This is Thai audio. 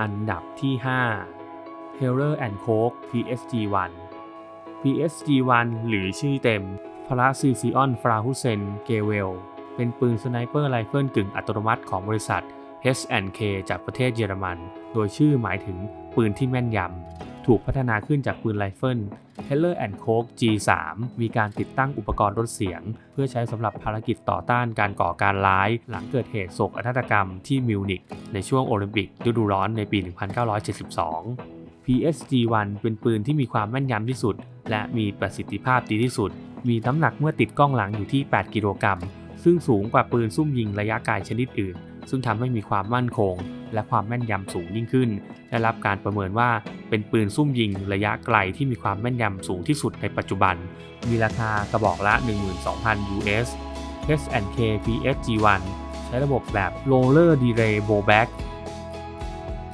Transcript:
อันดับที่ 5 Heller and Koch PSG-1 PSG-1 หรือชื่อเต็มพระซีซิออนฟราฮุเซนเกเวล เป็นปืนสไนเปอร์ไรเฟิลกึ่งอัตโนมัติของบริษัท H&K จากประเทศเยอรมัน โดยชื่อหมายถึงปืนที่แม่นยำ ถูกพัฒนาขึ้นจากปืนไรเฟิล Heller and Koch G3 มีการติดตั้งอุปกรณ์ลดเสียง เพื่อใช้สำหรับภารกิจต่อต้านการก่อการร้าย หลังเกิดเหตุโศกนาฏกรรมที่มิวนิกในช่วงโอลิมปิกฤดูร้อนในปี 1972 PSG-1 เป็นปืนที่มีความแม่นยำที่สุด และมีประสิทธิภาพดีที่สุด มีน้ำหนักเมื่อติดกล้องหลังอยู่ที่ 8 กิโลกรัมซึ่งสูงกว่าปืนซุ่มยิงระยะไกลชนิดอื่น ซึ่งทำให้มีความมั่นคง และความแม่นยำสูงยิ่งขึ้น ได้รับการประเมินว่าเป็นปืนซุ่มยิงระยะไกลที่มีความแม่นยำสูงที่สุดในปัจจุบัน มีราคากระบอกละ 12,000 US H&K PSG-1 ใช้ระบบแบบ Roller Delay Bowback